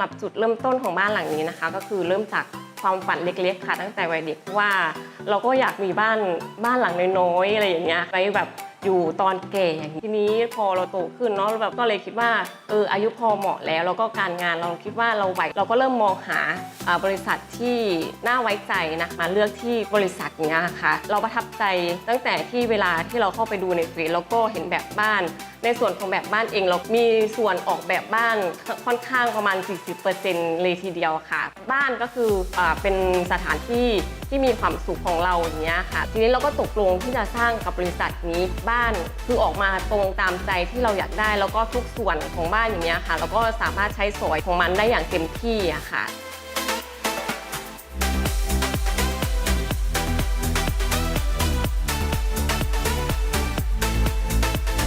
หรับจุดเริ่มต้นของบ้านหลังนี้นะคะ ก็คือเริ่มจากความฝันเล็กๆค่ะตั้งแต่วัยเด็กว่า เราก็อยากมีบ้านบ้านหลังน้อยๆอะไรอย่างเงี้ยไว้แบบ อยู่ตอนแก่อย่างนี้ทีนี้พอเราโตขึ้นเนาะเราแบบก็เลยคิดว่าเอออายุพอเหมาะแล้วแล้วก็การงานเราคิดว่าเราไหวเราก็เริ่มมองหาบริษัทที่น่าไว้ใจนะมาเลือกที่บริษัทเนี้ยค่ะเราประทับใจตั้งแต่ที่เวลาที่เราเข้าไปดูในเฟซแล้วก็เห็นแบบบ้าน ในส่วนของแบบบ้านเองเรามีส่วนออกแบบบ้านค่อนข้างประมาณ 40%เลยทีเดียวค่ะ บ้านก็คืออเป็นสถานที่ที่มีความสุขของเราอย่างเงี้ยค่ะ ทีนี้เราก็ตกลงที่จะสร้างกับบริษัทนี้บ้านคือออกมาตรงตามใจที่เราอยากได้ แล้วก็ทุกส่วนของบ้านอย่างเงี้ยค่ะเราก็สามารถใช้สอยของมันได้อย่างเต็มที่อะค่ะ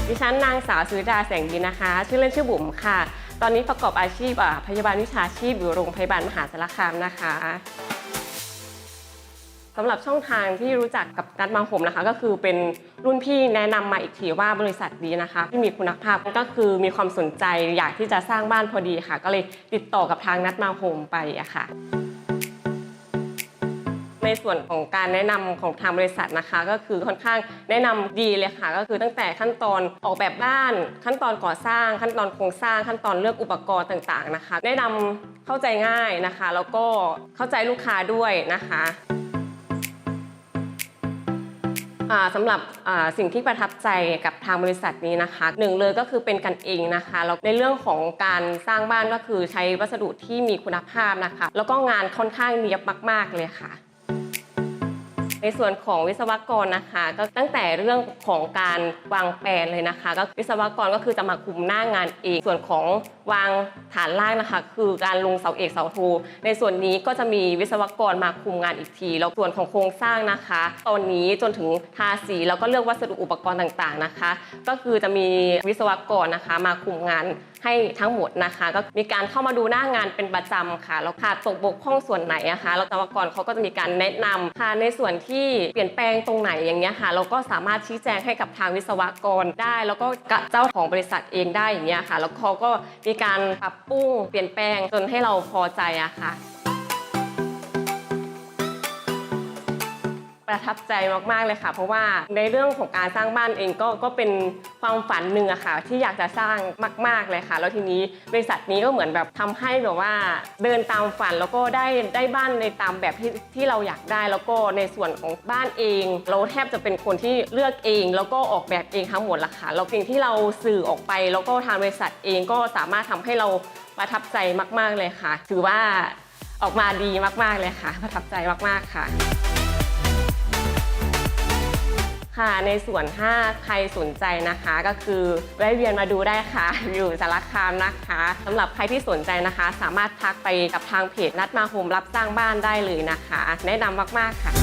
ดิฉันนางสาวสุริดาแสงดีนะคะ ชื่อเล่นชื่อบุ๋มค่ะ ตอนนี้ประกอบอาชีพพยาบาลวิชาชีพอยู่โรงพยาบาลมหาสารคามนะคะ สำหรับช่องทางที่รู้จักกับนัดมาหมนะคะ ก็คือเป็นรุ่นพี่แนะนำมาอีกทีว่าบริษัทนี้นะคะ ที่มีคุณภาพก็คือมีความสนใจอยากที่จะสร้างบ้านพอดีค่ะ ก็เลยติดต่อกับทางนัดมาโฮมไปอะค่ะในส่วนของการแนะนำของทางบริษัทนะคะ ก็คือค่อนข้างแนะนำดีเลยค่ะ ก็คือตั้งแต่ขั้นตอนออกแบบบ้าน ขั้นตอนก่อสร้าง ขั้นตอนโครงสร้าง ขั้นตอนเลือกอุปกรณ์ต่างๆนะคะ แนะนำเข้าใจง่ายนะคะ แล้วก็เข้าใจลูกค้าด้วยนะคะ สำหรับสิ่งที่ประทับใจกับทางบริษัทนี้นะคะหนึ่งเลยก็คือเป็นกันเองนะคะแล้วในเรื่องของการสร้างบ้านก็คือใช้วัสดุที่มีคุณภาพนะคะ แล้วก็งานค่อนข้างเนียบมาก ๆเลยค่ะ ในส่วนของวิศวกรนะคะ ก็ตั้งแต่เรื่องของการวางแผนเลยนะคะ ก็วิศวกรก็คือจะมาคุมหน้างานเอง ส่วนของวางฐานล่างนะคะ คือการลงเสาเอกเสาโท ในส่วนนี้ก็จะมีวิศวกรมาคุมงานอีกที แล้วส่วนของโครงสร้างนะคะ ตอนนี้จนถึงทาสีแล้วก็เลือกวัสดุอุปกรณ์ต่างๆนะคะ ก็คือจะมีวิศวกรนะคะ มาคุมงานให้ทั้งหมดนะคะ ก็มีการเข้ามาดูหน้างานเป็นประจำค่ะแล้วขาดตกบกพร่องส่วนไหนนะคะแล้ววิศวกรเขาก็จะมีการแนะนำค่ะในส่วนที่เปลี่ยนแปลงตรงไหนอย่างเงี้ยค่ะ เราก็สามารถชี้แจงให้กับทางวิศวกรได้ แล้วก็กับเจ้าของบริษัทเองได้อย่างเงี้ยค่ะ แล้วเขาก็มีการปรับปรุงเปลี่ยนแปลงจนให้เราพอใจอะค่ะ ประทับใจมากๆเลยค่ะ เพราะว่าในเรื่องของการสร้างบ้านเองก็ก็เป็นความฝันหนึ่งอะค่ะ ที่อยากจะสร้างมาก ๆเลยค่ะ แล้วทีนี้บริษัทนี้ก็เหมือนแบบทำให้แบบว่าเดินตามฝันแล้วก็ได้ได้บ้านในตามแบบที่ที่เราอยากได้ แล้วก็ในส่วนของบ้านเอง เราแทบจะเป็นคนที่เลือกเอง แล้วก็ออกแบบเองทั้งหมดละค่ะแล้วสิ่งที่เราสื่อออกไป แล้วก็ทางบริษัทเองก็สามารถทำให้เราประทับใจมาก ๆเลยค่ะ ถือว่าออกมาดีมาก ๆ เลยค่ะ ประทับใจมาก ๆ ค่ะ ค่ะ ในส่วนถ้าใครสนใจนะคะ ก็คือแวะเวียนมาดูได้ค่ะ อยู่สารคามนะคะสำหรับใครที่สนใจนะคะ สามารถทักไปกับทางเพจนัดมาโฮมรับสร้างบ้านได้เลยนะคะ แนะนำมาก ๆ ค่ะ